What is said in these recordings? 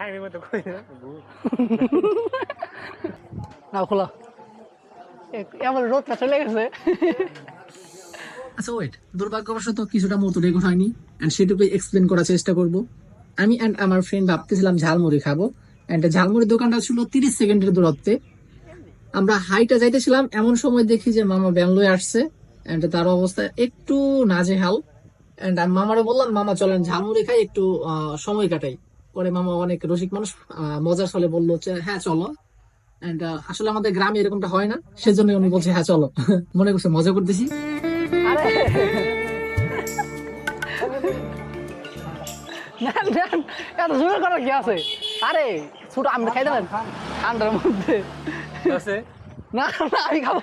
খাইনি মতো কই না নাও খোলো। রোদটা চলে গেছে। আচ্ছা ওয়েট দুর্ভাগ্যবশত কিছুটা মতো রেকর্ড হয়নি এন্ড সেটুকু এক্সপ্লেন করার চেষ্টা করব। আমি এন্ড আমার ফ্রেন্ড ভাবতেছিলাম ঝালমুড়ি খাব এন্ড ঝালমুড়ির দোকানটা ছিল তিরিশ সেকেন্ডের দূরত্বে। আমরা হাইটা যাইতেছিলাম এমন সময় দেখি যে মামা ব্যানলয়ে আসছে এন্ড তার অবস্থা একটু নাজেহাল। এন্ড আমি মামারে বললাম মামা চলেন ঝালমুড়ি খাই একটু আহ, সময় কাটাই। পরে মামা অনেক রসিক মানুষ মজার ছলে বলল যে হ্যাঁ চলো। এন্ড আসলে আমাদের গ্রামে এরকমটা হয় না সেজন্য উনি বলছে হ্যাঁ চলো। মনে করছে মজা করতেছি। এত জোর করার কি আছে? আরে ছোট আমি খাই দেবেন ঠান্ডার মধ্যে। না না আমি খাব।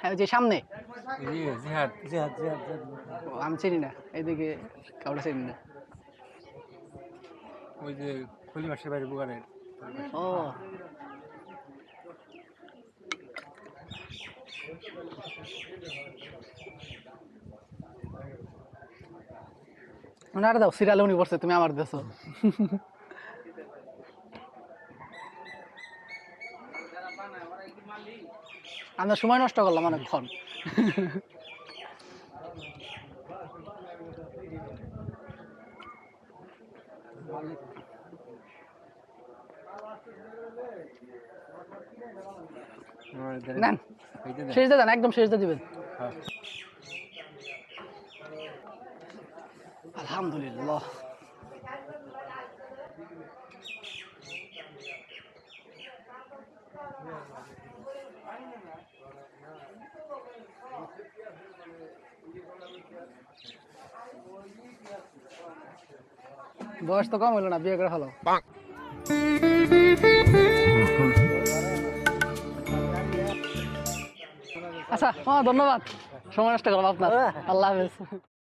হ্যাঁ যে সামনে। আমি চিনি না এইদিকে কাউকে চিনি না। ওই যে খলি মাসের বাইরে বুকানের ও। না দাও সিরিয়ালে উনি পড়ছে তুমি আমার দেছো। আমরা সময় নষ্ট করলাম অনেকক্ষণ শেষ দেন একদম শেষ দিয়ে দিবেন। আলহামদুলিল্লাহ বয়স তো কম হলো না বিয়ে করে ফেলো। আচ্ছা হ্যাঁ ধন্যবাদ। সময় নষ্ট করলাম আপনার। আল্লাহ হাফেজ।